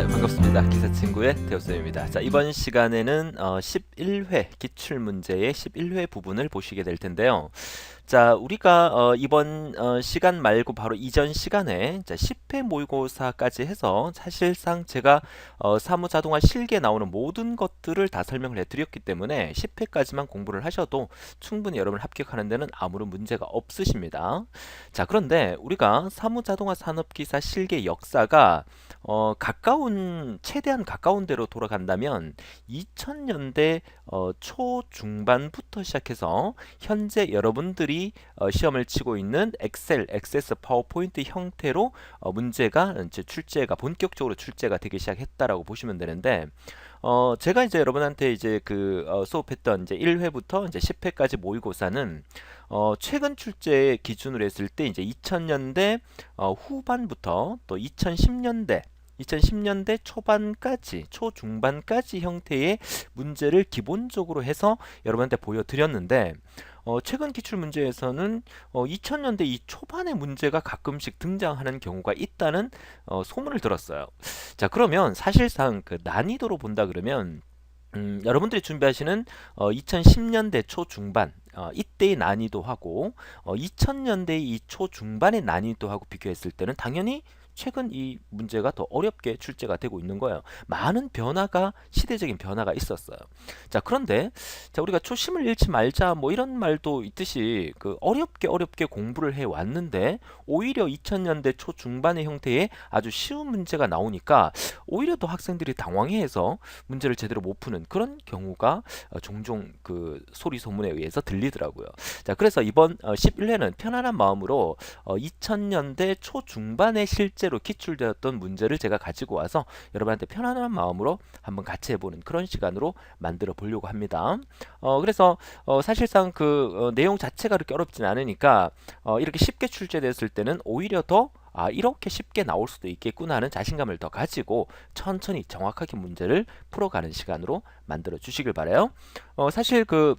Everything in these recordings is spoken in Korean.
네, 반갑습니다. 기사 친구의 대호쌤입니다. 자, 이번 시간에는 어, 11회 기출 문제의 11회 부분을 보시게 될 텐데요. 자, 우리가 어, 이번 어, 시간 말고 바로 이전 시간에 자, 10회 모의고사까지 해서 사실상 제가 어, 사무자동화 실기에 나오는 모든 것들을 다 설명을 해드렸기 때문에 10회까지만 공부를 하셔도 충분히 여러분 합격하는 데는 아무런 문제가 없으십니다. 자, 그런데 우리가 사무자동화 산업기사 실기의 역사가 어, 가까운 최대한 가까운 데로 돌아간다면 2000년대 어, 초중반부터 시작해서 현재 여러분들이 어, 시험을 치고 있는 엑셀, 액세스, 파워포인트 형태로 어, 문제가 이제 출제가 본격적으로 출제가 되기 시작했다라고 보시면 되는데 어, 제가 이제 여러분한테 이제 그 어, 수업했던 이제 1회부터 이제 10회까지 모의고사는 어, 최근 출제 기준으로 했을 때 이제 2000년대 어, 후반부터 또 2010년대 2010년대 초반까지 초중반까지 형태의 문제를 기본적으로 해서 여러분한테 보여드렸는데 어, 최근 기출 문제에서는 어, 2000년대 이 초반의 문제가 가끔씩 등장하는 경우가 있다는 어, 소문을 들었어요. 자 그러면 사실상 그 난이도로 본다 그러면 음, 여러분들이 준비하시는 어, 2010년대 초중반 어, 이때의 난이도하고 어, 2000년대 이 초중반의 난이도하고 비교했을 때는 당연히 최근 이 문제가 더 어렵게 출제가 되고 있는 거예요. 많은 변화가 시대적인 변화가 있었어요. 자 그런데 자 우리가 초심을 잃지 말자 뭐 이런 말도 있듯이 그 어렵게 어렵게 공부를 해 왔는데 오히려 2000년대 초 중반의 형태의 아주 쉬운 문제가 나오니까 오히려 더 학생들이 당황해서 문제를 제대로 못 푸는 그런 경우가 어, 종종 그 소리 소문에 의해서 들리더라고요. 자 그래서 이번 어, 11회는 편안한 마음으로 어, 2000년대 초 중반에 실제 로 기출되었던 문제를 제가 가지고 와서 여러분한테 편안한 마음으로 한번 같이 해보는 그런 시간으로 만들어 보려고 합니다. 어, 그래서 어, 사실상 그 어, 내용 자체가 그렇게 어렵진 않으니까 어, 이렇게 쉽게 출제됐을 때는 오히려 더 아, 이렇게 쉽게 나올 수도 있겠구나 하는 자신감을 더 가지고 천천히 정확하게 문제를 풀어가는 시간으로 만들어 주시길 바래요. 어, 사실 그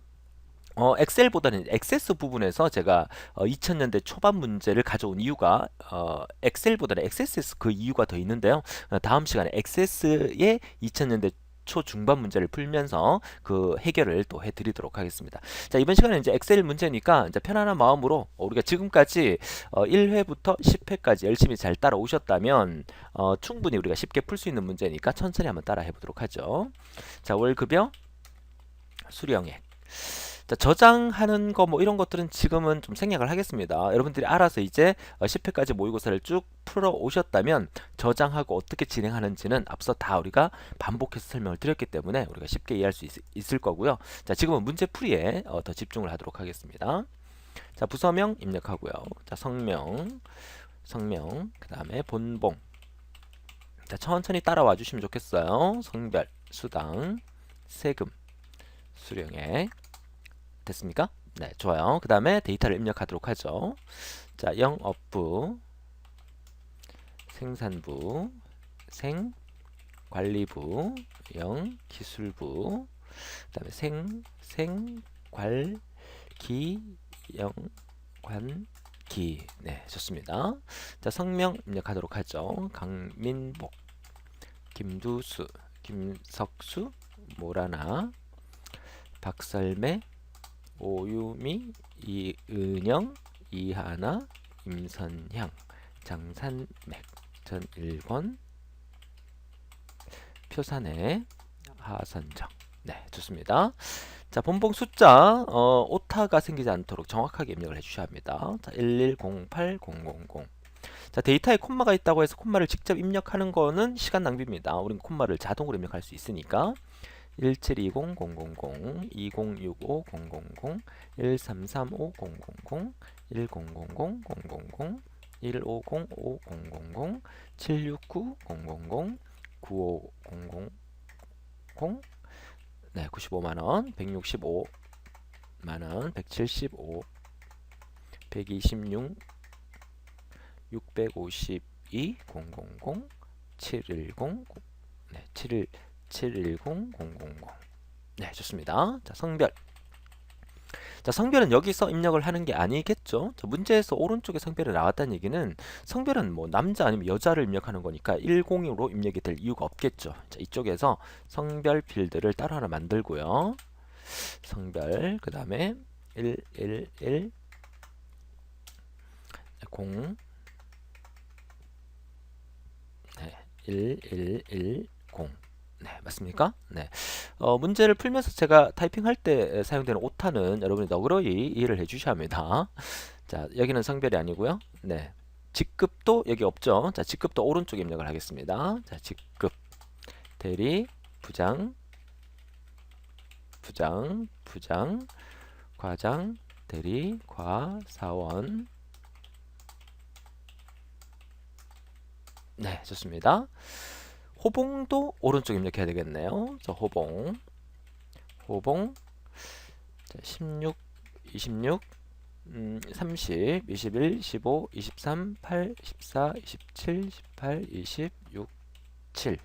어, 엑셀보다는 액세스 부분에서 제가 어, 2000년대 초반 문제를 가져온 이유가 어, 엑셀보다는 엑세스 그 이유가 더 있는데요. 어, 다음 시간에 엑세스의 2000년대 초중반 문제를 풀면서 그 해결을 또 해드리도록 하겠습니다. 자 이번 시간은 이제 엑셀 문제니까 이제 편안한 마음으로 우리가 지금까지 어, 1회부터 10회까지 열심히 잘 따라오셨다면 어, 충분히 우리가 쉽게 풀 수 있는 문제니까 천천히 한번 따라 해보도록 하죠. 자 월급여 수령액 자, 저장하는 거 뭐 이런 것들은 지금은 좀 생략을 하겠습니다. 여러분들이 알아서 이제 10회까지 모의고사를 쭉 풀어 오셨다면 저장하고 어떻게 진행하는지는 앞서 다 우리가 반복해서 설명을 드렸기 때문에 우리가 쉽게 이해할 수 있, 을 거고요. 자, 지금은 문제 풀이에 어, 더 집중을 하도록 하겠습니다. 자, 부서명 입력하고요. 자, 성명, 성명, 그 다음에 본봉. 자, 천천히 따라와 주시면 좋겠어요. 성별, 수당, 세금, 수령액. 됐습니까? 네, 좋아요. 그 다음에 데이터를 입력하도록 하죠. 자, 영업부, 생산부, 생, 관리부, 영, 기술부, 그 다음에 생, 생, 관, 기, 영, 관, 기. 네, 좋습니다. 자, 성명 입력하도록 하죠. 강민복, 김두수, 김석수, 모라나, 박설매, 오유미, 이은영, 이하나, 임선향, 장산맥, 전일권, 표산의 하선정. 네, 좋습니다. 자, 본봉 숫자 어, 오타가 생기지 않도록 정확하게 입력을 해주셔야 합니다. 자, 1108000. 자, 데이터에 콤마가 있다고 해서 콤마를 직접 입력하는 거는 시간 낭비입니다. 우린 콤마를 자동으로 입력할 수 있으니까 1720-000, 2065-000, 1335-000, 1000-000, 1505-000, 769-000, 95000, 네, 95만원, 165만원, 175, 126, 652, 000, 710, 네, 7 710-000. 네, 좋습니다. 자, 성별. 자, 성별은 여기서 입력을 하는 게 아니겠죠? 자, 문제에서 오른쪽에 성별이 나왔다는 얘기는 성별은 뭐 남자 아니면 여자를 입력하는 거니까 102로 입력이 될 이유가 없겠죠. 자, 이쪽에서 성별 필드를 따로 하나 만들고요. 성별, 그 다음에 111 0 네, 1110 네, 맞습니까? 네. 어, 문제를 풀면서 제가 타이핑할 때 사용되는 오타는 여러분이 너그러이 이해를 해 주셔야 합니다. 자, 여기는 성별이 아니고요. 네. 직급도 여기 없죠. 자, 직급도 오른쪽에 입력을 하겠습니다. 자, 직급 대리 부장 부장 부장 과장 대리 과 사원 네, 좋습니다. 호봉도 오른쪽 입력해야 되겠네요. 자, 호봉. 호봉. 자, 16, 26, 음, 30, 21, 15, 23, 8, 14, 27, 18, 26, 7.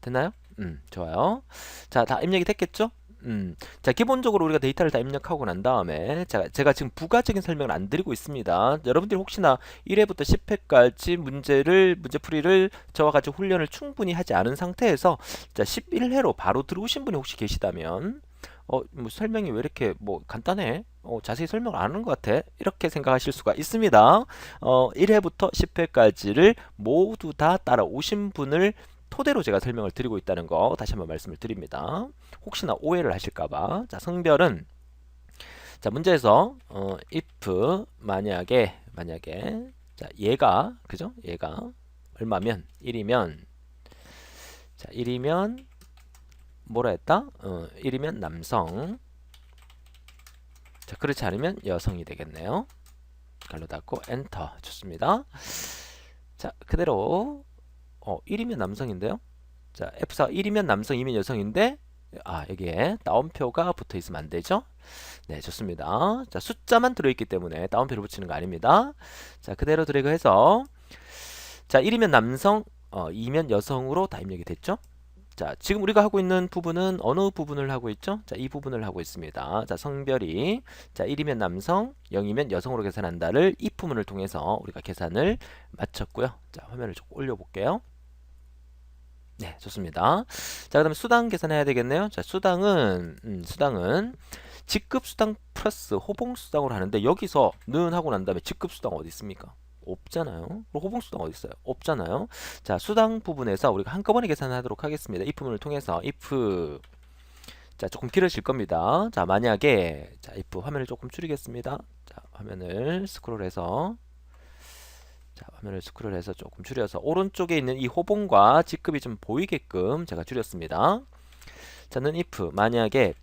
됐나요? 음, 좋아요. 자, 다 입력이 됐겠죠? 음, 자, 기본적으로 우리가 데이터를 다 입력하고 난 다음에, 자, 제가 지금 부가적인 설명을 안 드리고 있습니다. 여러분들이 혹시나 1회부터 10회까지 문제를, 문제풀이를 저와 같이 훈련을 충분히 하지 않은 상태에서, 자, 11회로 바로 들어오신 분이 혹시 계시다면, 어, 뭐 설명이 왜 이렇게 뭐 간단해? 어, 자세히 설명을 안 하는 것 같아? 이렇게 생각하실 수가 있습니다. 어, 1회부터 10회까지를 모두 다 따라오신 분을 토대로 제가 설명을 드리고 있다는 거 다시 한번 말씀을 드립니다. 혹시나 오해를 하실까봐. 자, 성별은 자, 문제에서 어, if 만약에 만약에 자, 얘가 그죠? 얘가 얼마면 1이면 자, 1이면 뭐라 했다? 어, 1이면 남성. 자, 그렇지 않으면 여성이 되겠네요. 갈로 닫고 엔터 좋습니다. 자, 그대로 어, 1이면 남성인데요. 자, F4 1이면 남성, 2면 여성인데 아, 여기에 따옴표가 붙어 있으면 안 되죠? 네, 좋습니다. 자, 숫자만 들어있기 때문에 따옴표를 붙이는 거 아닙니다. 자, 그대로 드래그 해서 자, 1이면 남성, 어, 2면 여성으로 다 입력이 됐죠? 자, 지금 우리가 하고 있는 부분은 어느 부분을 하고 있죠? 자, 이 부분을 하고 있습니다. 자, 성별이 자, 1이면 남성, 0이면 여성으로 계산한다를 이 부분을 통해서 우리가 계산을 마쳤고요. 자, 화면을 좀 올려 볼게요. 네, 좋습니다. 자, 그다음에 수당 계산해야 되겠네요. 자, 수당은 음, 수당은 직급 수당 플러스 호봉 수당으로 하는데 여기서 는 하고 난 다음에 직급 수당 어디 있습니까? 없잖아요. 호봉 수당 어디 있어요? 없잖아요. 자, 수당 부분에서 우리가 한꺼번에 계산하도록 하겠습니다. 이 부분을 통해서 if 자, 조금 길어질 겁니다. 자, 만약에 자, if 화면을 조금 줄이겠습니다. 자, 화면을 스크롤해서 자, 화면을 스크롤해서 조금 줄여서 오른쪽에 있는 이 호봉과 직급이 좀 보이게끔 제가 줄였습니다. 자는 if 만약에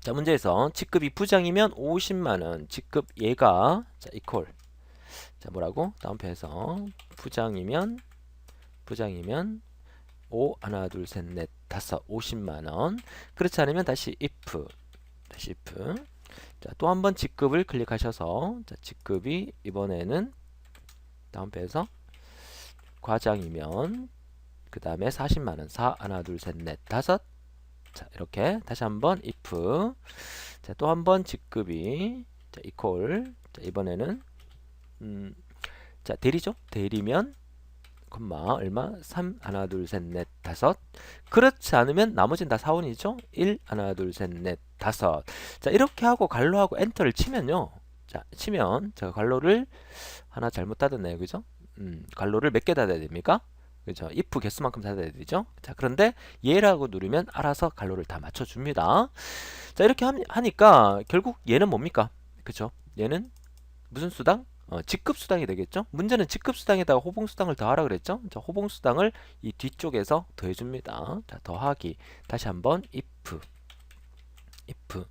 자 문제에서 직급이 부장이면 50만원 직급 얘가 자 이퀄 자 뭐라고? 다음표에서 부장이면 부장이면 5 하나 둘 셋 넷 다섯 50만원. 그렇지 않으면 다시 if 다시 if. 자 또 한 번 직급을 클릭하셔서 자 직급이 이번에는 다음 배에서 과장이면 그 다음에 40만원. 4 하나 둘 셋 넷 다섯. 자 이렇게 다시 한번 if. 자또 한번 직급이. 자 equal. 자 이번에는 음, 자 대리죠? 대리면 콤마 얼마? 3 하나 둘 셋 넷 다섯. 그렇지 않으면 나머지는 다 사원이죠? 1 하나 둘 셋 넷 다섯. 자 이렇게 하고 갈로 하고 엔터를 치면요 자 치면 제가 갈로를 하나 잘못 닫았네요. 그죠? 음, 갈로를 몇 개 닫아야 됩니까? 그죠? if 개수만큼 닫아야 되죠? 자, 그런데 얘라고 누르면 알아서 갈로를 다 맞춰줍니다. 자, 이렇게 하니까 결국 얘는 뭡니까? 그죠? 얘는 무슨 수당? 어, 직급 수당이 되겠죠? 문제는 직급 수당에다가 호봉 수당을 더하라 그랬죠? 자, 호봉 수당을 이 뒤쪽에서 더해줍니다. 자, 더하기. 다시 한번 if if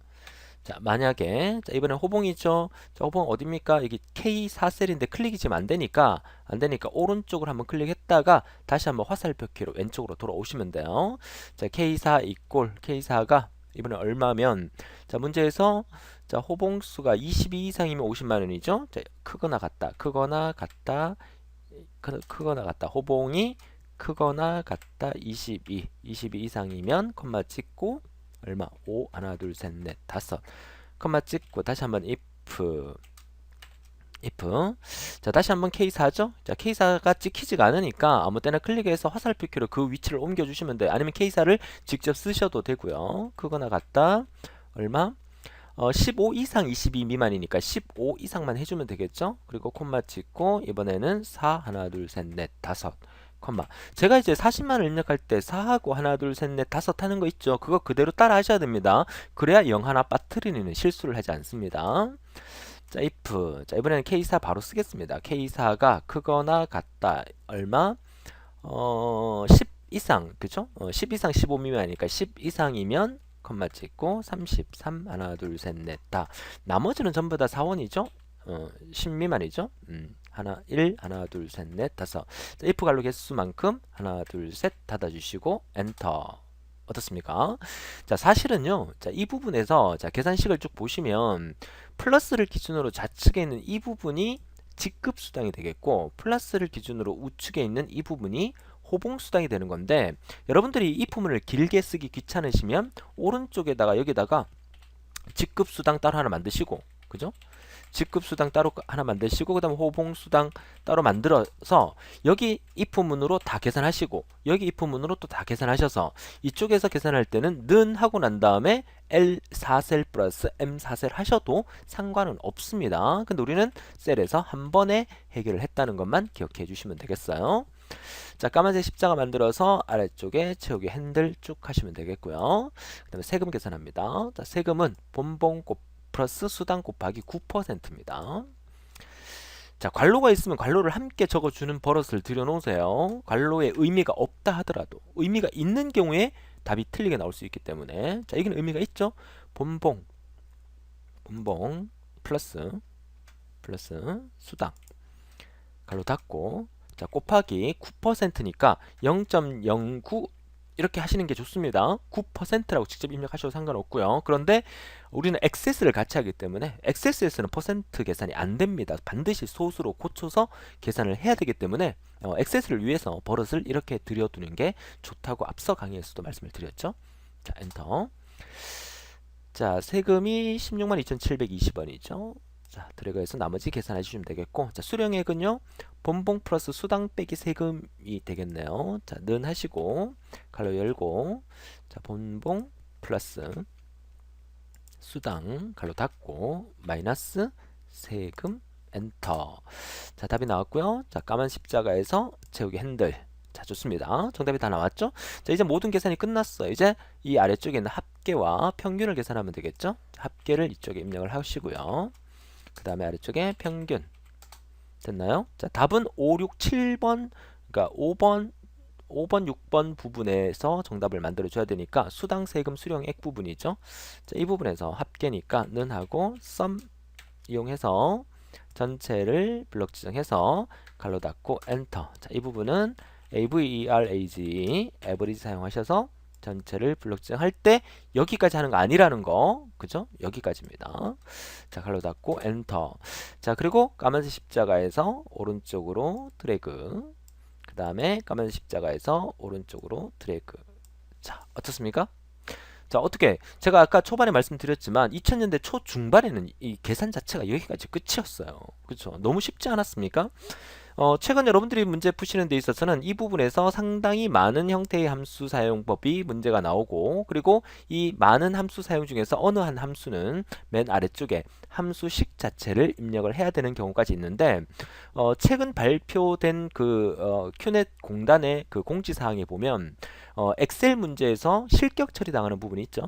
자, 만약에 자, 이번엔 호봉이죠. 자, 호봉 어딥니까? 여기 K4셀인데 클릭이 지금 안 되니까 안 되니까 오른쪽으로 한번 클릭했다가 다시 한번 화살표 키로 왼쪽으로 돌아오시면 돼요. 자, K4 이꼴 K4가 이번에 얼마면 자, 문제에서 자, 호봉수가 22 이상이면 50만 원이죠. 자, 크거나 같다. 크거나 같다. 크, 크거나 같다. 호봉이 크거나 같다. 22. 22 이상이면 콤마 찍고 얼마? 5 하나 둘 셋 넷 다섯. 컴마 찍고 다시 한번 if if. 자 다시 한번 K4죠? 자 K4가 찍히지가 않으니까 아무 때나 클릭해서 화살표키로 그 위치를 옮겨 주시면 돼요. 아니면 K4를 직접 쓰셔도 되고요. 그거나 같다. 얼마? 어, 15 이상 22 미만이니까 15 이상만 해주면 되겠죠? 그리고 콤마 찍고 이번에는 4 하나 둘 셋 넷 다섯 콤마. 제가 이제 40만을 입력할 때 4하고 하나 둘 셋 넷 다섯 하는 거 있죠? 그거 그대로 따라 하셔야 됩니다. 그래야 0 하나 빠뜨리는 실수를 하지 않습니다. 자 if. 자 이번에는 K4 바로 쓰겠습니다. K4가 크거나 같다. 얼마? 어, 10 이상. 그죠 어, 10 이상 15 미만이니까 10 이상이면 컴마 찍고 33 하나 둘 셋 넷 다. 나머지는 전부 다 4원이죠? 어, 10 미만이죠? 음, 하나 1 하나 둘 셋 넷 다섯 자, if 갈로 개수만큼 하나 둘 셋 닫아주시고 엔터 어떻습니까? 자 사실은요 자 이 부분에서 자 계산식을 쭉 보시면 플러스를 기준으로 좌측에 있는 이 부분이 직급 수당이 되겠고 플러스를 기준으로 우측에 있는 이 부분이 호봉 수당이 되는 건데 여러분들이 이 부분을 길게 쓰기 귀찮으시면 오른쪽에다가 여기다가 직급 수당 따로 하나 만드시고 그죠? 직급 수당 따로 하나 만드시고 그 다음 호봉 수당 따로 만들어서 여기 if문으로 다 계산하시고 여기 if문으로 또 다 계산하셔서 이쪽에서 계산할 때는 는 하고 난 다음에 L4셀 플러스 M4셀 하셔도 상관은 없습니다. 근데 우리는 셀에서 한 번에 해결을 했다는 것만 기억해 주시면 되겠어요. 자, 까만색 십자가 만들어서 아래쪽에 채우기 핸들 쭉 하시면 되겠고요. 그 다음에 세금 계산합니다. 자, 세금은 본봉 곱 플러스 수당 곱하기 9%입니다. 자, 관로가 있으면 관로를 함께 적어주는 버릇을 들여놓으세요. 관로에 의미가 없다 하더라도 의미가 있는 경우에 답이 틀리게 나올 수 있기 때문에 자, 이건 의미가 있죠. 본봉 본봉 플러스 플러스 수당 관로 닫고 자 곱하기 9%니까 0.09 이렇게 하시는 게 좋습니다. 9%라고 직접 입력하셔도 상관없고요. 그런데 우리는 액세스를 같이 하기 때문에 액세스에서는 퍼센트 계산이 안 됩니다. 반드시 소수로 고쳐서 계산을 해야 되기 때문에 어, 액세스를 위해서 버릇을 이렇게 들여두는 게 좋다고 앞서 강의에서도 말씀을 드렸죠. 자, 엔터. 자, 세금이 16만 2,720원이죠. 자, 드래그해서 나머지 계산해 주시면 되겠고, 자, 수령액은요, 본봉 플러스 수당 빼기 세금이 되겠네요. 자, 는 하시고, 갈로 열고, 자, 본봉 플러스 수당, 갈로 닫고, 마이너스 세금, 엔터. 자, 답이 나왔고요. 자, 까만 십자가에서 채우기 핸들. 자, 좋습니다. 정답이 다 나왔죠? 자, 이제 모든 계산이 끝났어요. 이제 이 아래쪽에 있는 합계와 평균을 계산하면 되겠죠? 자, 합계를 이쪽에 입력을 하시고요. 그 다음에 아래쪽에 평균 됐나요? 자 답은 5, 6, 7번 그러니까 5번 5번, 6번 부분에서 정답을 만들어 줘야 되니까 수당 세금 수령액 부분이죠. 자, 이 부분에서 합계니까 는 하고 썸 이용해서 전체를 블록 지정해서 갈로 닫고 엔터. 자, 이 부분은 average average 사용하셔서 전체를 블록 지정할 때 여기까지 하는 거 아니라는 거 그죠? 여기까지입니다. 자 갈로 닫고 엔터 자 그리고 까만색 십자가에서 오른쪽으로 드래그 그 다음에 까만색 십자가에서 오른쪽으로 드래그 자 어떻습니까? 자 어떻게? 제가 아까 초반에 말씀드렸지만 2000년대 초 중반에는 이 계산 자체가 여기까지 끝이었어요. 그렇죠 너무 쉽지 않았습니까 어, 최근 여러분들이 문제 푸시는 데 있어서는 이 부분에서 상당히 많은 형태의 함수 사용법이 문제가 나오고 그리고 이 많은 함수 사용 중에서 어느 한 함수는 맨 아래쪽에 함수식 자체를 입력을 해야 되는 경우까지 있는데 어, 최근 발표된 그 어, 큐넷 공단의 그 공지사항에 보면 어, 엑셀 문제에서 실격 처리당하는 부분이 있죠.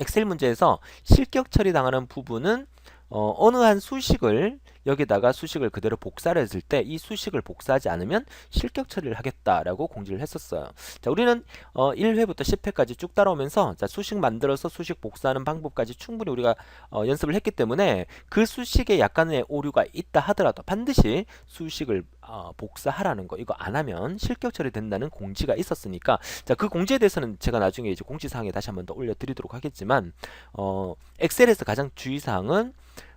엑셀 문제에서 실격 처리당하는 부분은 어, 어느 한 수식을 여기다가 수식을 그대로 복사를 했을 때 이 수식을 복사하지 않으면 실격 처리를 하겠다라고 공지를 했었어요. 자, 우리는 어, 1회부터 10회까지 쭉 따라오면서 자, 수식 만들어서 수식 복사하는 방법까지 충분히 우리가 어, 연습을 했기 때문에 그 수식에 약간의 오류가 있다 하더라도 반드시 수식을 어, 복사하라는 거 이거 안 하면 실격 처리된다는 공지가 있었으니까 자, 그 공지에 대해서는 제가 나중에 이제 공지사항에 다시 한번 더 올려드리도록 하겠지만 어, 엑셀에서 가장 주의사항은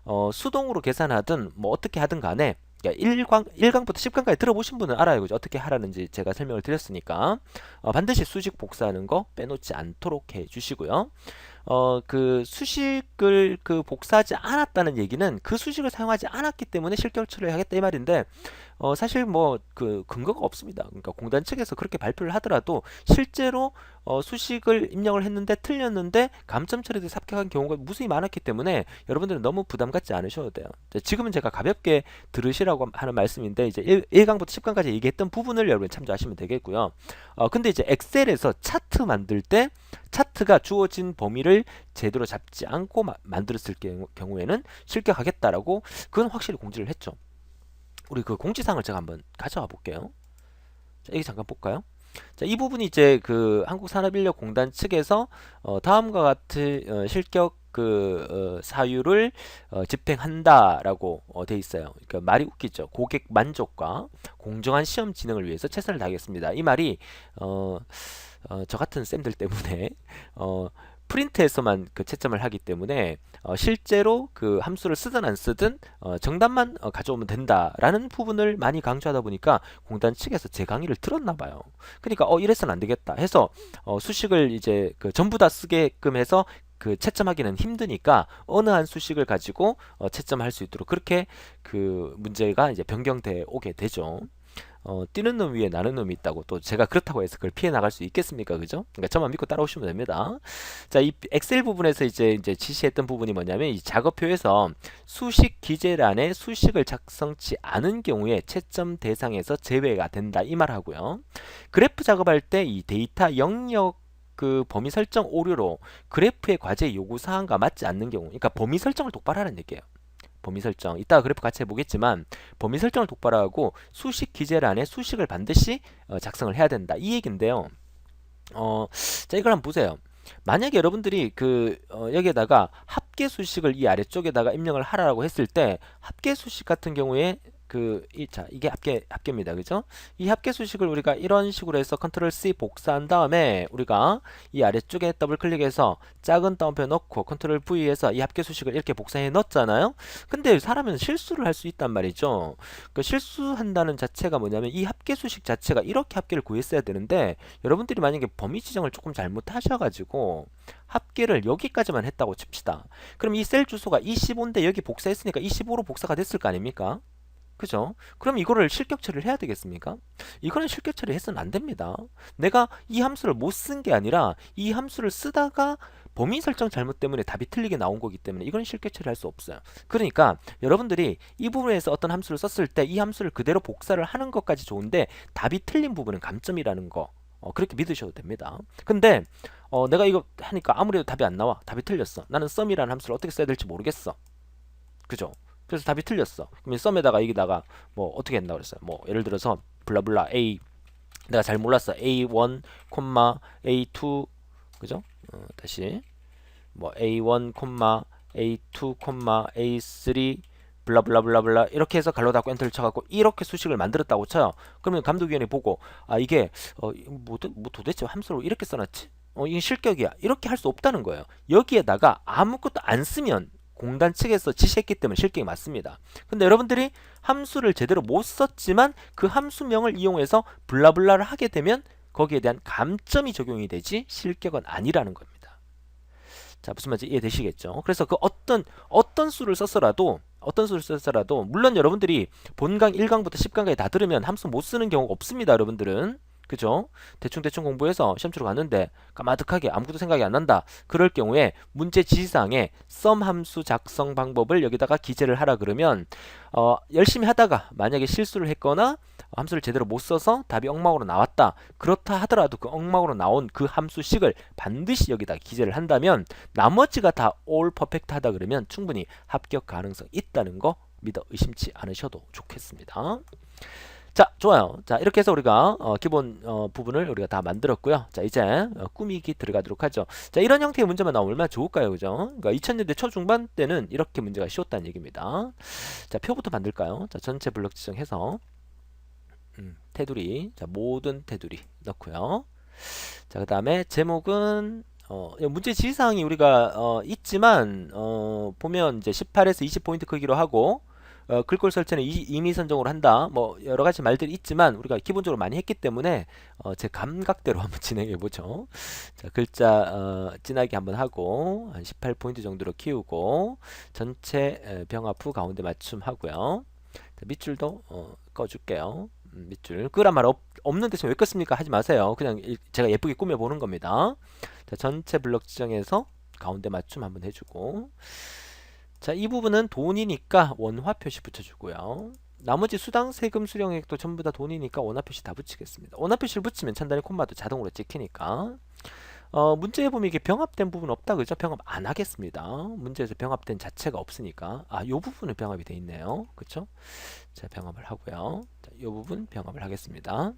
어, 수동으로 계산하든 뭐 어떻게 하든 간에 1강, 1강부터 10강까지 들어보신 분은 알아요. 그죠? 어떻게 하라는지 제가 설명을 드렸으니까 어, 반드시 수직 복사하는 거 빼놓지 않도록 해 주시고요. 어, 그 수식을 그 복사하지 않았다는 얘기는 그 수식을 사용하지 않았기 때문에 실격 처리하겠다 이 말인데 어, 사실 뭐 그 근거가 없습니다. 그러니까 공단 측에서 그렇게 발표를 하더라도 실제로 어, 수식을 입력을 했는데 틀렸는데 감점 처리돼 합격한 경우가 무수히 많았기 때문에 여러분들은 너무 부담 갖지 않으셔도 돼요. 자, 지금은 제가 가볍게 들으시라고 하는 말씀인데 이제 1, 1강부터 10강까지 얘기했던 부분을 여러분 참조하시면 되겠고요. 어, 근데 이제 엑셀에서 차트 만들 때 차트가 주어진 범위를 제대로 잡지 않고 마- 만들었을 경우, 경우에는 실격하겠다라고 그건 확실히 공지를 했죠. 우리 그 공지사항을 제가 한번 가져와 볼게요. 자, 여기 잠깐 볼까요? 자, 이 부분이 이제 그 한국산업인력공단 측에서 어, 다음과 같은 어, 실격 그 어, 사유를 어, 집행한다라고 어, 돼 있어요. 그러니까 말이 웃기죠. 고객 만족과 공정한 시험 진행을 위해서 최선을 다하겠습니다. 이 말이 어, 어, 저 같은 쌤들 때문에 어, 프린트에서만 그 채점을 하기 때문에 어, 실제로 그 함수를 쓰든 안 쓰든 어, 정답만 어, 가져오면 된다라는 부분을 많이 강조하다 보니까 공단 측에서 제 강의를 들었나 봐요. 그러니까 어 이래서는 안 되겠다 해서 어, 수식을 이제 그 전부 다 쓰게끔 해서 그 채점하기는 힘드니까 어느 한 수식을 가지고 어, 채점할 수 있도록 그렇게 그 문제가 이제 변경돼 오게 되죠. 어, 뛰는 놈 위에 나는 놈이 있다고 또 제가 그렇다고 해서 그걸 피해 나갈 수 있겠습니까? 그죠? 그러니까 저만 믿고 따라오시면 됩니다. 자, 이 엑셀 부분에서 이제 이제 지시했던 부분이 뭐냐면 이 작업표에서 수식 기재란에 수식을 작성치 않은 경우에 채점 대상에서 제외가 된다 이 말하고요. 그래프 작업할 때 이 데이터 영역 그 범위 설정 오류로 그래프의 과제 요구 사항과 맞지 않는 경우, 그러니까 범위 설정을 똑바로 하라는 얘기예요. 범위 설정. 이따가 그래프 같이 해보겠지만 범위 설정을 똑바로 하고 수식 기재란에 수식을 반드시 어, 작성을 해야 된다. 이 얘긴데요. 어, 자 이걸 한번 보세요. 만약에 여러분들이 그 어, 여기에다가 합계 수식을 이 아래쪽에다가 입력을 하라고 했을 때 합계 수식 같은 경우에 그, 이, 자, 이게 합계, 합계입니다. 그죠? 이 합계 수식을 우리가 이런 식으로 해서 컨트롤 C 복사한 다음에 우리가 이 아래쪽에 더블 클릭해서 작은 따옴표 넣고 컨트롤 V에서 이 합계 수식을 이렇게 복사해 넣었잖아요? 근데 사람은 실수를 할 수 있단 말이죠. 그 실수한다는 자체가 뭐냐면 이 합계 수식 자체가 이렇게 합계를 구했어야 되는데 여러분들이 만약에 범위 지정을 조금 잘못하셔가지고 합계를 여기까지만 했다고 칩시다. 그럼 이 셀 주소가 25인데 여기 복사했으니까 25로 복사가 됐을 거 아닙니까? 그죠? 그럼 이거를 실격 처리를 해야 되겠습니까? 이거는 실격 처리해서는 안 됩니다. 내가 이 함수를 못 쓴 게 아니라 이 함수를 쓰다가 범위 설정 잘못 때문에 답이 틀리게 나온 거기 때문에 이건 실격 처리할 수 없어요. 그러니까 여러분들이 이 부분에서 어떤 함수를 썼을 때 이 함수를 그대로 복사를 하는 것까지 좋은데 답이 틀린 부분은 감점이라는 거 어, 그렇게 믿으셔도 됩니다. 근데 어, 내가 이거 하니까 아무래도 답이 안 나와. 답이 틀렸어. 나는 썸이라는 함수를 어떻게 써야 될지 모르겠어. 그죠? 그래서 답이 틀렸어. 이 썸에다가 여기다가 뭐 어떻게 했나 그랬어요. 뭐 예를 들어서 블라블라 a 내가 잘 몰랐어. a1, a2 그죠? 어, 다시 뭐 a1, a2, a3 블라블라블라블라 이렇게 해서 갈로 닫고 엔터를 쳐갖고 이렇게 수식을 만들었다고 쳐요. 그러면 감독위원이 보고 아 이게 어, 뭐, 도- 뭐 도대체 함수로 이렇게 써놨지? 어 이게 실격이야. 이렇게 할 수 없다는 거예요. 여기에다가 아무것도 안 쓰면 공단 측에서 지시했기 때문에 실격이 맞습니다. 근데 여러분들이 함수를 제대로 못 썼지만 그 함수명을 이용해서 블라블라를 하게 되면 거기에 대한 감점이 적용이 되지 실격은 아니라는 겁니다. 자 무슨 말인지 이해되시겠죠? 그래서 그 어떤 어떤 수를 썼더라도 어떤 수를 썼더라도 물론 여러분들이 본강 1강부터 10강까지 다 들으면 함수 못 쓰는 경우가 없습니다. 여러분들은 그죠? 대충 대충 공부해서 시험 치러 갔는데 까마득하게 아무것도 생각이 안 난다. 그럴 경우에 문제 지시사항에 썸 함수 작성 방법을 여기다가 기재를 하라 그러면 어, 열심히 하다가 만약에 실수를 했거나 함수를 제대로 못 써서 답이 엉망으로 나왔다. 그렇다 하더라도 그 엉망으로 나온 그 함수식을 반드시 여기다 기재를 한다면 나머지가 다 올 퍼펙트 하다 그러면 충분히 합격 가능성 있다는 거 믿어 의심치 않으셔도 좋겠습니다. 자, 좋아요. 자, 이렇게 해서 우리가 어, 기본 어, 부분을 우리가 다 만들었고요. 자, 이제 어, 꾸미기 들어가도록 하죠. 자, 이런 형태의 문제만 나오면 얼마나 좋을까요? 그죠? 그러니까 2000년대 초중반 때는 이렇게 문제가 쉬웠다는 얘기입니다. 자, 표부터 만들까요? 자, 전체 블록 지정해서 음, 테두리. 자, 모든 테두리 넣고요. 자, 그 다음에 제목은 어, 문제 지시사항이 우리가 어, 있지만 어, 보면 이제 18에서 20 포인트 크기로 하고 어, 글꼴 설치는 이, 임의 선정으로 한다. 뭐 여러 가지 말들이 있지만 우리가 기본적으로 많이 했기 때문에 어, 제 감각대로 한번 진행해 보죠. 자, 글자 어, 진하게 한번 하고 한 18포인트 정도로 키우고 전체 에, 병합 후 가운데 맞춤 하고요. 자, 밑줄도 어, 꺼줄게요. 음, 밑줄 끄란 말 없, 없는 데서 왜 껐습니까? 하지 마세요. 그냥 이- 제가 예쁘게 꾸며 보는 겁니다. 자, 전체 블럭 지정해서 가운데 맞춤 한번 해주고 자, 이 부분은 돈이니까 원화 표시 붙여주고요. 나머지 수당, 세금, 수령액도 전부 다 돈이니까 원화 표시 다 붙이겠습니다. 원화 표시를 붙이면 천단위 콤마도 자동으로 찍히니까 어, 문제에 보면 이게 병합된 부분 없다 그죠? 병합 안 하겠습니다. 문제에서 병합된 자체가 없으니까 아, 요 부분은 병합이 돼 있네요. 그쵸? 자, 병합을 하고요. 자, 요 부분 병합을 하겠습니다.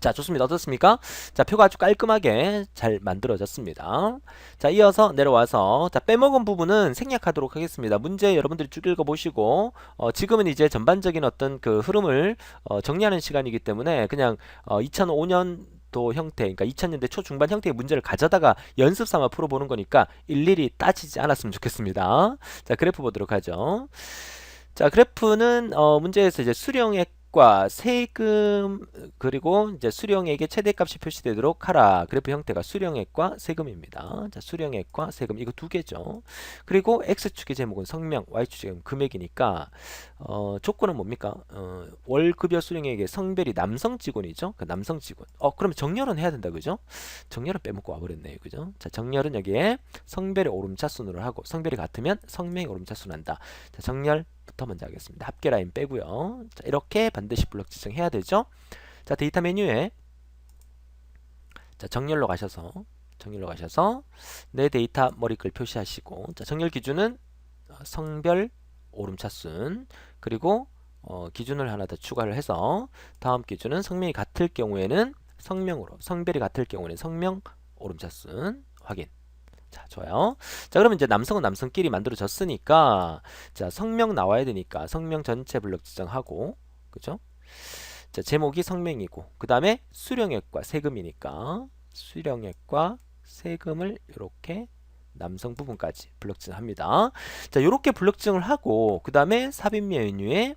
자, 좋습니다. 어떻습니까? 자, 표가 아주 깔끔하게 잘 만들어졌습니다. 자, 이어서 내려와서 자, 빼먹은 부분은 생략하도록 하겠습니다. 문제 여러분들이 쭉 읽어보시고 어, 지금은 이제 전반적인 어떤 그 흐름을 어, 정리하는 시간이기 때문에 그냥 어, 2005년 도 형태, 그러니까 2000년대 초중반 형태의 문제를 가져다가 연습 삼아 풀어보는 거니까 일일이 따지지 않았으면 좋겠습니다. 자, 그래프 보도록 하죠. 자, 그래프는 어, 문제에서 이제 수령액 과 세금 그리고 이제 수령액의 최대값이 표시되도록 하라. 그래프 형태가 수령액과 세금입니다. 자, 수령액과 세금 이거 두 개죠. 그리고 x축의 제목은 성명, y축의 금액이니까 어, 조건은 뭡니까? 어, 월 급여 수령액의 성별이 남성 직원이죠. 그 남성 직원. 어, 그러면 정렬은 해야 된다, 그죠? 정렬은 빼먹고 와버렸네요, 그죠? 자, 정렬은 여기에 성별의 오름차 순으로 하고 성별이 같으면 성명의 오름차 순한다. 자, 정렬 부터 먼저 하겠습니다. 합계 라인 빼고요. 자, 이렇게 반드시 블럭 지정해야 되죠. 자, 데이터 메뉴에 자, 정렬로 가셔서 정렬로 가셔서 내 데이터 머리글 표시하시고 자, 정렬 기준은 어, 성별 오름차순 그리고 어, 기준을 하나 더 추가를 해서 다음 기준은 성명이 같을 경우에는 성명으로 성별이 같을 경우에는 성명 오름차순 확인 자 좋아요. 자 그러면 이제 남성은 남성끼리 만들어졌으니까 자 성명 나와야 되니까 성명 전체 블럭 지정하고 그죠? 자 제목이 성명이고 그 다음에 수령액과 세금이니까 수령액과 세금을 이렇게 남성 부분까지 블럭 지정합니다. 자 이렇게 블럭 지정을 하고 그 다음에 삽입 메뉴에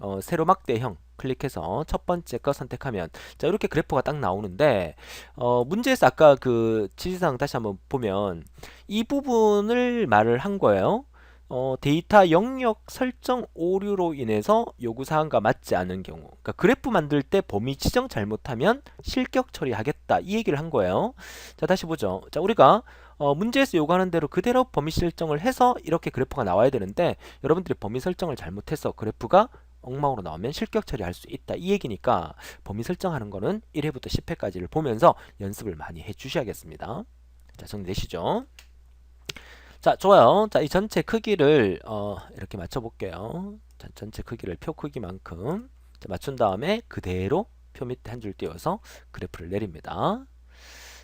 어, 세로 막 대형 클릭해서 첫 번째 거 선택하면 자 이렇게 그래프가 딱 나오는데 어, 문제에서 아까 그 지시사항 다시 한번 보면 이 부분을 말을 한 거예요. 어, 데이터 영역 설정 오류로 인해서 요구사항과 맞지 않은 경우 그러니까 그래프 만들 때 범위 지정 잘못하면 실격 처리하겠다 이 얘기를 한 거예요. 자 다시 보죠. 자 우리가 어, 문제에서 요구하는 대로 그대로 범위 설정을 해서 이렇게 그래프가 나와야 되는데 여러분들이 범위 설정을 잘못해서 그래프가 엉망으로 나오면 실격 처리할 수 있다. 이 얘기니까 범위 설정하는 거는 1회부터 10회까지를 보면서 연습을 많이 해 주셔야겠습니다. 자 정리되시죠? 자 좋아요. 자 이 전체 크기를 어, 이렇게 맞춰 볼게요. 자, 전체 크기를 표 크기만큼. 자, 맞춘 다음에 그대로 표 밑에 한 줄 띄워서 그래프를 내립니다.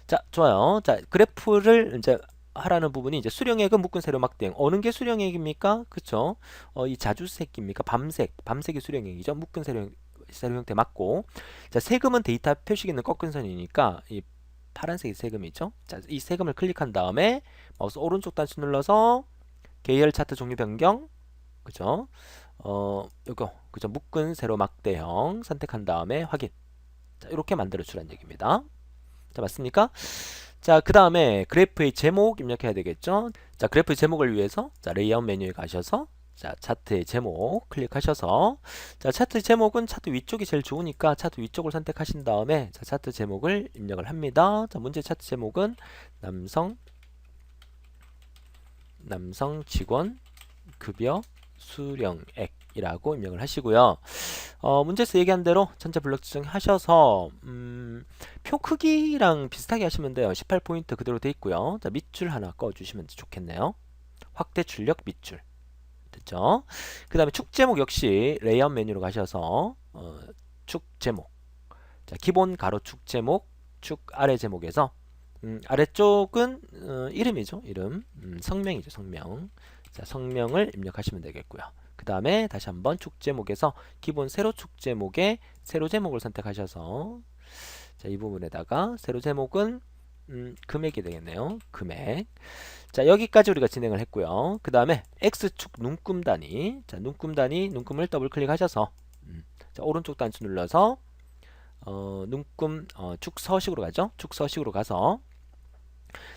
자 좋아요. 자 그래프를 이제 하라는 부분이 이제 수령액은 묶은 세로 막대형 어느 게 수령액입니까? 그쵸? 어, 이 자주색입니까? 밤색 밤색이 수령액이죠. 묶은 세로, 세로 형태 맞고 자 세금은 데이터 표시기는 꺾은 선이니까 이 파란색이 세금이죠. 자, 이 세금을 클릭한 다음에 마우스 오른쪽 단추 눌러서 계열 차트 종류 변경 그죠? 어, 요거 그죠? 묶은 세로 막대형 선택한 다음에 확인. 자, 이렇게 만들어 주란 얘기입니다. 자, 맞습니까? 자, 그 다음에 그래프의 제목 입력해야 되겠죠? 자, 그래프 제목을 위해서 자, 레이아웃 메뉴에 가셔서 자, 차트의 제목 클릭하셔서 자, 차트 제목은 차트 위쪽이 제일 좋으니까 차트 위쪽을 선택하신 다음에 자, 차트 제목을 입력을 합니다. 자, 문제 차트 제목은 남성 남성 직원 급여 수령액 이라고 입력을 하시고요. 어, 문제에서 얘기한 대로 전체 블럭 지정하셔서 음, 표 크기랑 비슷하게 하시면 돼요. 18포인트 그대로 돼 있고요. 자, 밑줄 하나 꺼 주시면 좋겠네요. 확대 출력 밑줄. 됐죠? 그 다음에 축 제목 역시 레이아웃 메뉴로 가셔서 어, 축 제목. 자, 기본 가로 축 제목, 축 아래 제목에서 음, 아래쪽은 어, 이름이죠. 이름. 음, 성명이죠. 성명. 자, 성명을 입력하시면 되겠고요. 그 다음에 다시 한번 축 제목에서 기본 세로 축 제목에 세로 제목을 선택하셔서 자, 이 부분에다가 세로 제목은 음, 금액이 되겠네요. 금액. 자, 여기까지 우리가 진행을 했고요. 그 다음에 X축 눈금 단위. 자, 눈금 단위, 눈금을 더블 클릭하셔서, 음, 자, 오른쪽 단추 눌러서, 어, 눈금, 어, 축 서식으로 가죠. 축 서식으로 가서,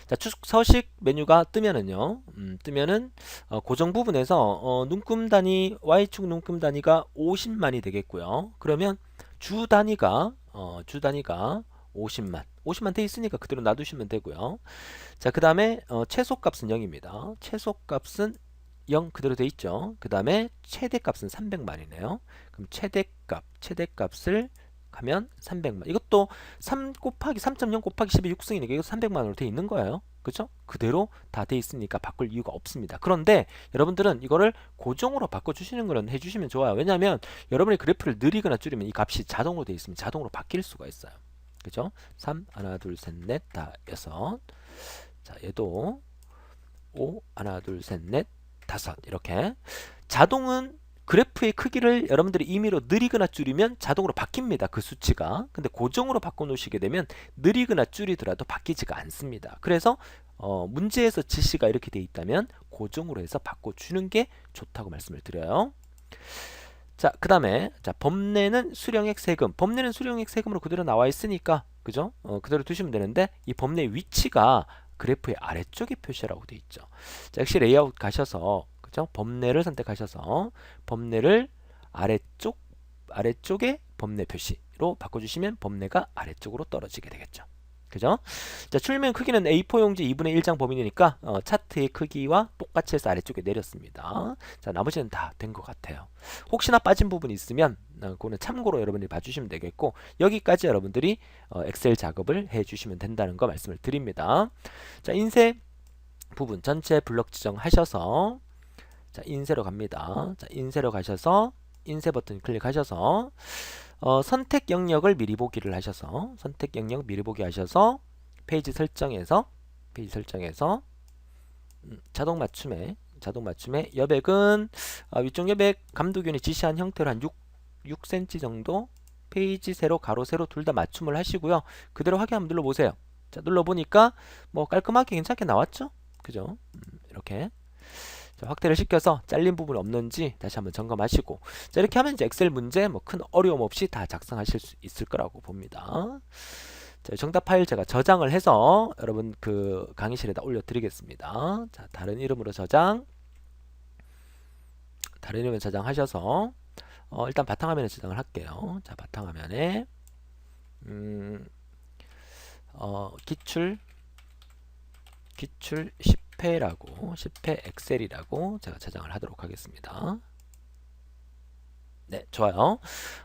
자, 축 서식 메뉴가 뜨면은요, 음, 뜨면은, 어, 고정 부분에서, 어, 눈금 단위, Y축 눈금 단위가 50만이 되겠고요. 그러면 주 단위가, 어, 주 단위가 50만. 50만 돼 있으니까 그대로 놔두시면 되고요. 자, 그 다음에 어, 최소값은 0입니다. 최소값은 0 그대로 돼 있죠. 그 다음에 최대값은 300만이네요. 그럼 최대값, 최대값을 가면 300만. 이것도 3 곱하기 3.0 곱하기 10의 6승이니까 이거 300만으로 돼 있는 거예요. 그죠? 그대로 다 돼 있으니까 바꿀 이유가 없습니다. 그런데 여러분들은 이거를 고정으로 바꿔주시는 거는 해주시면 좋아요. 왜냐하면 여러분이 그래프를 느리거나 줄이면 이 값이 자동으로 돼 있으면 자동으로 바뀔 수가 있어요. 그죠? 3, 하나, 둘, 셋, 넷, 다, 여섯. 자, 얘도 5, 하나, 둘, 셋, 넷, 다섯. 이렇게. 자동은 그래프의 크기를 여러분들이 임의로 느리거나 줄이면 자동으로 바뀝니다. 그 수치가. 근데 고정으로 바꿔 놓으시게 되면 느리거나 줄이더라도 바뀌지가 않습니다. 그래서 어, 문제에서 지시가 이렇게 돼 있다면 고정으로 해서 바꿔주는 게 좋다고 말씀을 드려요. 자, 그 다음에 자 법내는 수령액 세금. 법내는 수령액 세금으로 그대로 나와 있으니까 그죠? 어, 그대로 두시면 되는데 이 법내 위치가 그래프의 아래쪽에 표시라고 돼 있죠. 자, 역시 레이아웃 가셔서 그죠? 법내를 선택하셔서 법내를 아래쪽 아래쪽에 법내 표시로 바꿔주시면 법내가 아래쪽으로 떨어지게 되겠죠. 그죠? 자, 출면 크기는 A4 용지 2분의 1장 범위니까 어, 차트의 크기와 똑같이 해서 아래쪽에 내렸습니다. 자, 나머지는 다 된 것 같아요. 혹시나 빠진 부분이 있으면 어, 그거는 참고로 여러분이 봐주시면 되겠고 여기까지 여러분들이 어, 엑셀 작업을 해주시면 된다는 거 말씀을 드립니다. 자, 인쇄 부분 전체 블럭 지정하셔서 자, 인쇄로 갑니다. 자, 인쇄로 가셔서 인쇄 버튼 클릭하셔서 어, 선택 영역을 미리 보기를 하셔서 선택 영역 미리 보기 하셔서 페이지 설정에서 페이지 설정에서 음, 자동 맞춤에 자동 맞춤에 여백은 어, 위쪽 여백 감독원이 지시한 형태로 한 6, 6cm 정도 페이지 세로 가로 세로 둘 다 맞춤을 하시고요. 그대로 확인 한번 눌러보세요. 자 눌러보니까 뭐 깔끔하게 괜찮게 나왔죠? 그죠? 음, 이렇게. 자, 확대를 시켜서 잘린 부분이 없는지 다시 한번 점검하시고 자, 이렇게 하면 이제 엑셀 문제 뭐 큰 어려움 없이 다 작성하실 수 있을 거라고 봅니다. 자, 정답 파일 제가 저장을 해서 여러분 그 강의실에다 올려드리겠습니다. 자, 다른 이름으로 저장 다른 이름으로 저장하셔서 어, 일단 바탕화면에 저장을 할게요. 자, 바탕화면에 음, 어, 기출 기출 10 회라고 10회 엑셀이라고 제가 저장을 하도록 하겠습니다. 네, 좋아요.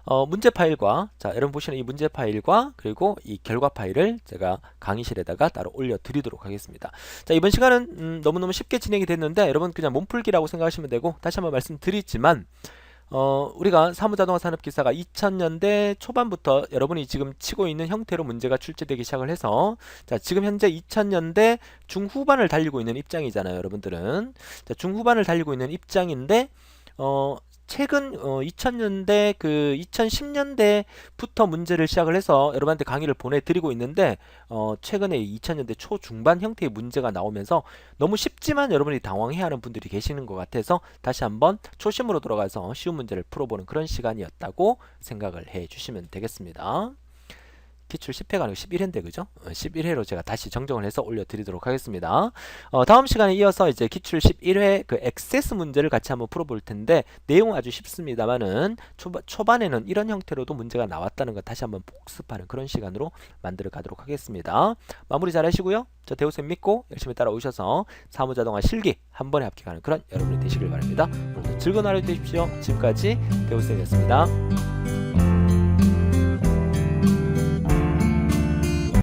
어, 문제 파일과 자, 여러분 보시는 이 문제 파일과 그리고 이 결과 파일을 제가 강의실에다가 따로 올려 드리도록 하겠습니다. 자, 이번 시간은 음, 너무너무 쉽게 진행이 됐는데 여러분 그냥 몸풀기라고 생각하시면 되고 다시 한번 말씀드리지만 어, 우리가 사무자동화 산업 기사가 2000년대 초반부터 여러분이 지금 치고 있는 형태로 문제가 출제되기 시작을 해서 자, 지금 현재 2000년대 중후반을 달리고 있는 입장이잖아요, 여러분들은. 자, 중후반을 달리고 있는 입장인데 어, 최근 어, 2000년대 그 2010년대부터 문제를 시작을 해서 여러분한테 강의를 보내드리고 있는데 어, 최근에 2000년대 초중반 형태의 문제가 나오면서 너무 쉽지만 여러분이 당황해하는 분들이 계시는 것 같아서 다시 한번 초심으로 돌아가서 쉬운 문제를 풀어보는 그런 시간이었다고 생각을 해주시면 되겠습니다. 기출 10회가 아니고 11회인데 그죠? 11회로 제가 다시 정정을 해서 올려드리도록 하겠습니다. 어, 다음 시간에 이어서 이제 기출 11회 그 액세스 문제를 같이 한번 풀어볼 텐데 내용은 아주 쉽습니다만은 초반, 초반 에는 이런 형태로도 문제가 나왔다는 것 다시 한번 복습하는 그런 시간으로 만들어 가도록 하겠습니다. 마무리 잘 하시고요. 저 대우쌤 믿고 열심히 따라오셔서 사무자동화 실기 한 번에 합격하는 그런 여러분이 되시길 바랍니다. 오늘도 즐거운 하루 되십시오. 지금까지 대우쌤이었습니다.